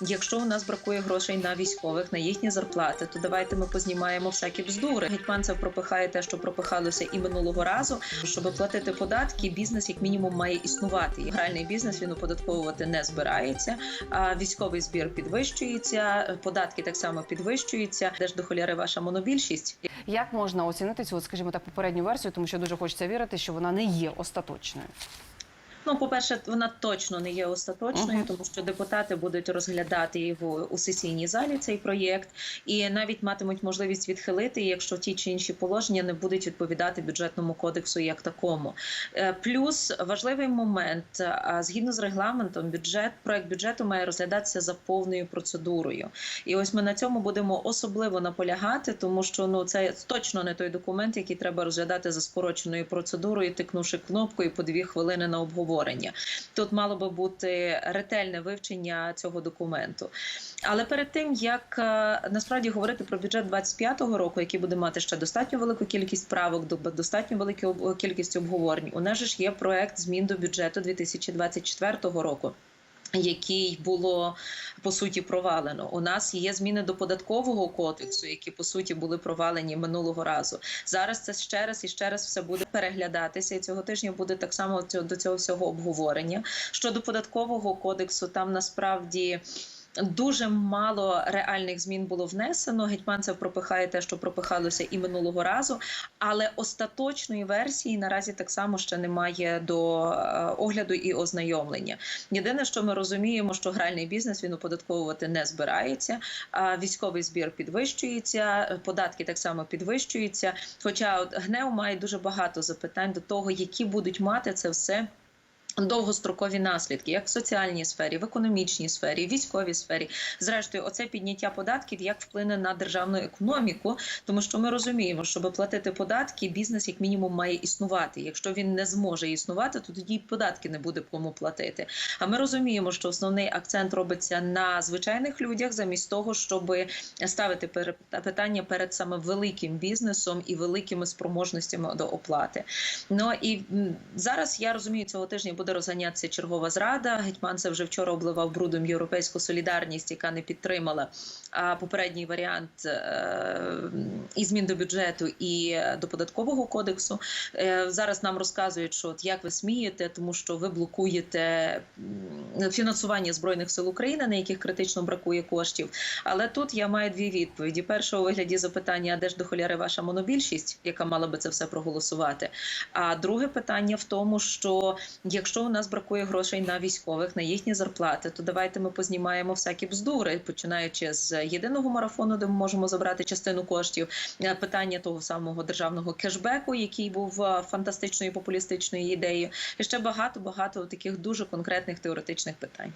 Якщо у нас бракує грошей на військових, на їхні зарплати, то давайте ми познімаємо всякі бздури. Гетьманцев пропихає те, що пропихалося і минулого разу. Щоб платити податки, бізнес як мінімум має існувати. І Гральний бізнес він оподатковувати не збирається. А військовий збір підвищується, податки так само підвищуються. Де ж до холяри ваша монобільшість? Як можна оцінити цю, скажімо так, попередню версію, тому що дуже хочеться вірити, що вона не є остаточною. Ну, по-перше, вона точно не є остаточною, тому що депутати будуть розглядати його у сесійній залі цей проєкт, і навіть матимуть можливість відхилити, якщо ті чи інші положення не будуть відповідати бюджетному кодексу як такому. Е, Плюс важливий момент згідно з регламентом, бюджет проект бюджету має розглядатися за повною процедурою. І ось ми на цьому будемо особливо наполягати, тому що ну це точно не той документ, який треба розглядати за скороченою процедурою, тикнувши кнопкою по дві хвилини на обговорення. Тут мало би бути ретельне вивчення цього документу. Але перед тим як е, насправді говорити про бюджет 25-го року, який буде мати ще достатньо велику кількість правок, до- достатньо велику кількість обговорень, у нас ж є проект змін до бюджету 2024 року. Який було по суті провалено. У нас є зміни до податкового кодексу, які по суті були провалені минулого разу. Зараз це ще раз і ще раз все буде переглядатися. І цього тижня буде так само до цього всього обговорення. Щодо податкового кодексу, там насправді. Дуже мало реальних змін було внесено. Гетьманцев пропихає те, що пропихалося і минулого разу, але остаточної версії наразі так само ще немає до е, огляду і ознайомлення. Єдине, що ми розуміємо, що гральний бізнес він оподатковувати не збирається. А військовий збір підвищується, податки так само підвищуються. Хоча от ГНЕУ має дуже багато запитань до того, які будуть мати це все. Довгострокові наслідки, як в соціальній сфері, в економічній сфері, в військовій сфері, зрештою, оце підняття податків як вплине на державну економіку, тому що ми розуміємо, щоб платити податки, бізнес як мінімум має існувати. Якщо він не зможе існувати, то тоді податки не буде кому платити. А ми розуміємо, що основний акцент робиться на звичайних людях, замість того, щоб ставити питання перед саме великим бізнесом і великими спроможностями до оплати. Ну і зараз я розумію, цього тижня буде розганятися чергова зрада. Гетьманцев вже вчора обливав брудом європейську солідарність, яка не підтримала а, попередній варіант е, і змін до бюджету, і до податкового кодексу. Е, зараз нам розказують, що от як ви смієте, тому що ви блокуєте фінансування збройних сил України, на яких критично бракує коштів. Але тут я маю дві відповіді: перша у вигляді запитання, а де ж до холяри ваша монобільшість, яка мала би це все проголосувати. А друге питання в тому, що якщо у нас бракує грошей на військових, на їхні зарплати, то давайте ми познімаємо всякі бздури, починаючи з єдиного марафону, де ми можемо забрати частину коштів. е, Питання того самого державного кешбеку, який був е, фантастичною популістичною ідеєю, і ще багато багато таких дуже конкретних теоретичних питань.